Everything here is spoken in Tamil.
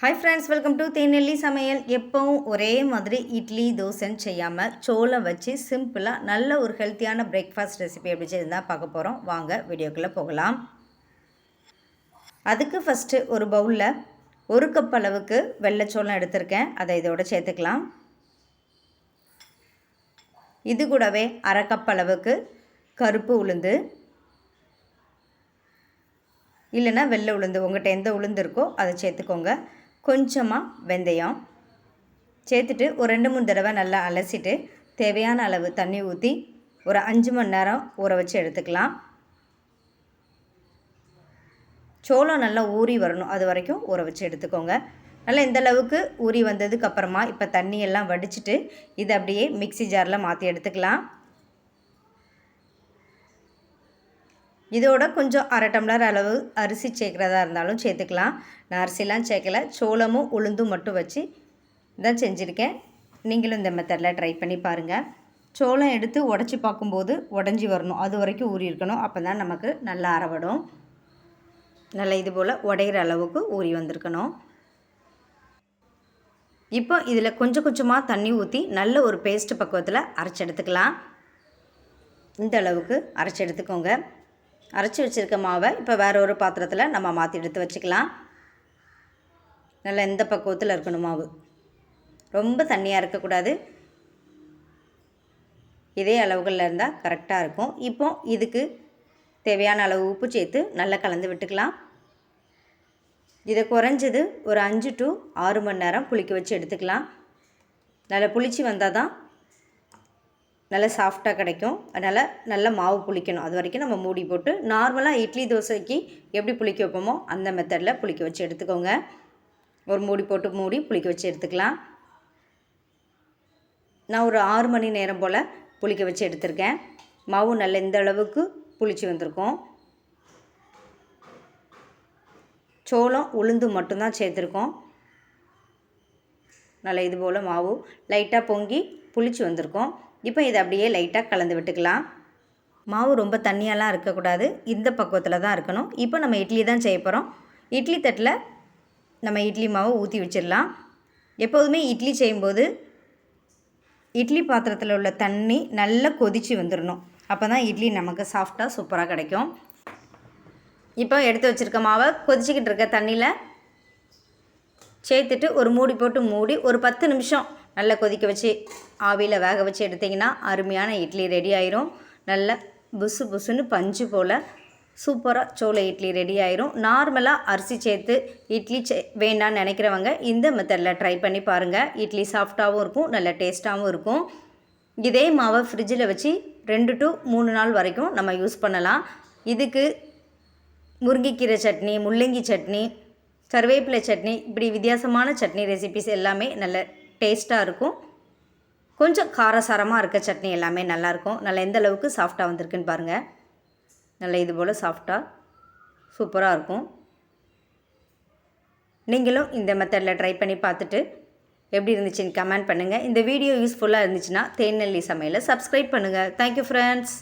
ஹாய் ஃப்ரெண்ட்ஸ் வெல்கம் டு தேநெல்லி சமையல். எப்பவும் ஒரே மாதிரி இட்லி தோசைன்னு செய்யாமல் சோளம் வச்சு சிம்பிளாக நல்ல ஒரு ஹெல்த்தியான பிரேக்ஃபாஸ்ட் ரெசிபி எப்படி செய்து பார்க்க போகிறோம் வாங்க வீடியோக்குள்ளே போகலாம். அதுக்கு ஃபஸ்ட்டு ஒரு பவுலில் ஒரு கப் அளவுக்கு வெள்ளைச்சோளம் எடுத்திருக்கேன். அதை இதோட சேர்த்துக்கலாம். இது கூடவே அரை கப் அளவுக்கு கருப்பு உளுந்து. இல்லைன்னா வெள்ளை உளுந்து உங்கள்கிட்ட எந்த உளுந்து இருக்கோ அதை சேர்த்துக்கோங்க. கொஞ்சமாக வெந்தயம் சேர்த்துட்டு ஒரு ரெண்டு மூணு தடவை நல்லா அலசிட்டு தேவையான அளவு தண்ணி ஊற்றி ஒரு அஞ்சு மணி நேரம் ஊற வச்சு எடுத்துக்கலாம். சோளம் நல்லா ஊறி வரணும். அது வரைக்கும் ஊற வச்சு எடுத்துக்கோங்க. நல்லா இந்த அளவுக்கு ஊறி வந்ததுக்கு அப்புறமா இப்போ தண்ணியெல்லாம் வடிச்சிட்டு இதை அப்படியே மிக்சி ஜாரில் மாற்றி எடுத்துக்கலாம். இதோட கொஞ்சம் அரை டம்ளர் அளவு அரிசி சேர்க்குறதா இருந்தாலும் சேர்த்துக்கலாம். நான் அரிசிலாம் சேர்க்கல. சோளமும் உளுந்தும் மட்டும் வச்சு தான் செஞ்சுருக்கேன். நீங்களும் இந்த மெத்தடில் ட்ரை பண்ணி பாருங்கள் சோளம் எடுத்து உடச்சி பார்க்கும்போது உடஞ்சி வரணும். அது வரைக்கும் ஊறி இருக்கணும். அப்போ தான் நமக்கு நல்லா அறவடும். நல்லா இது போல் உடையிற அளவுக்கு ஊறி வந்திருக்கணும். இப்போ இதில் கொஞ்சம் கொஞ்சமாக தண்ணி ஊற்றி நல்ல ஒரு பேஸ்ட் பக்குவத்தில் அரைச்சி எடுத்துக்கலாம். இந்த அளவுக்கு அரைச்சி எடுத்துக்கோங்க. அரைச்சி வச்சுருக்க மாவை இப்போ வேறு ஒரு பாத்திரத்தில் நம்ம மாற்றி எடுத்து வச்சுக்கலாம். நல்லா எந்த பக்குவத்தில் இருக்கணும் மாவு. ரொம்ப தண்ணியாக இருக்கக்கூடாது இதே அளவுகளில் இருந்தால் கரெக்டாக இருக்கும். இப்போ இதுக்கு தேவையான அளவு உப்பு சேர்த்து நல்லா கலந்து விட்டுக்கலாம். இதை குறைஞ்சது ஒரு அஞ்சு டு ஆறு மணி நேரம் புளிக்க வச்சு எடுத்துக்கலாம். நல்லா புளிச்சு வந்தால் தான் நல்லா சாஃப்டாக கிடைக்கும். அதனால் நல்லா மாவு புளிக்கணும். அது வரைக்கும் நம்ம மூடி போட்டு நார்மலாக இட்லி தோசைக்கு எப்படி புளிக்க வைப்போமோ அந்த மெத்தடில் புளிக்க வச்சு எடுத்துக்கோங்க. ஒரு மூடி போட்டு மூடி புளிக்க வச்சு எடுத்துக்கலாம். நான் ஒரு ஆறு மணி நேரம் போல் புளிக்க வச்சு எடுத்திருக்கேன். மாவு நல்ல இந்த அளவுக்கு புளிச்சு வந்திருக்கோம். சோளம் உளுந்து மட்டும்தான் சேர்த்துருக்கோம். நல்லா இது போல் மாவு லைட்டாக பொங்கி புளிச்சு வந்திருக்கோம். இப்போ இதை அப்படியே லைட்டாக கலந்து விட்டுக்கலாம். மாவு ரொம்ப தண்ணியாலாம் இருக்கக்கூடாது. இந்த பக்குவத்தில் தான் இருக்கணும். இப்போ நம்ம இட்லி தான் செய்ய போகிறோம் இட்லி தட்டில் நம்ம இட்லி மாவை ஊற்றி வச்சிடலாம். எப்போதுமே இட்லி செய்யும்போது இட்லி பாத்திரத்தில் உள்ள தண்ணி நல்லா கொதித்து வந்துடணும் அப்போ தான் இட்லி நமக்கு சாஃப்டாக சூப்பராக கிடைக்கும். இப்போ எடுத்து வச்சுருக்க மாவை கொதிச்சிக்கிட்டு இருக்க தண்ணியில் சேர்த்துட்டு ஒரு மூடி போட்டு மூடி ஒரு பத்து நிமிஷம் நல்லா கொதிக்க வச்சு ஆவியில் வேக வச்சு எடுத்திங்கன்னா அருமையான இட்லி ரெடி ஆயிரும். நல்ல புசு புசுன்னு பஞ்சு போல் சூப்பராக சோளை இட்லி ரெடி ஆயிரும். நார்மலாக அரிசி சேர்த்து இட்லி சே வேண்டான்னு நினைக்கிறவங்க இந்த மெத்தடில் ட்ரை பண்ணி பாருங்கள் இட்லி சாஃப்டாகவும் இருக்கும் நல்ல டேஸ்ட்டாகவும் இருக்கும். இதே மாவை ஃப்ரிட்ஜில் வச்சு ரெண்டு டு மூணு நாள் வரைக்கும் நம்ம யூஸ் பண்ணலாம். இதுக்கு முருங்கைக்கீரை சட்னி முள்ளங்கி சட்னி கருவேப்பிலை சட்னி இப்படி வித்தியாசமான சட்னி ரெசிபிஸ் எல்லாமே நல்ல டேஸ்ட்டாக இருக்கும். கொஞ்சம் காரசாரமாக இருக்க சட்னி எல்லாமே நல்லாயிருக்கும். நல்லா எந்த அளவுக்கு சாஃப்டாக வந்திருக்குன்னு பாருங்கள் நல்லா இது போல் சாஃப்டாக சூப்பராக இருக்கும். நீங்களும் இந்த மெத்தடில் ட்ரை பண்ணி பார்த்துட்டு எப்படி இருந்துச்சுன்னு கமெண்ட் பண்ணுங்கள் இந்த வீடியோ யூஸ்ஃபுல்லாக இருந்துச்சுன்னா தேநெல்லி சமையலை சப்ஸ்கிரைப் பண்ணுங்கள் தேங்க்யூ ஃப்ரெண்ட்ஸ்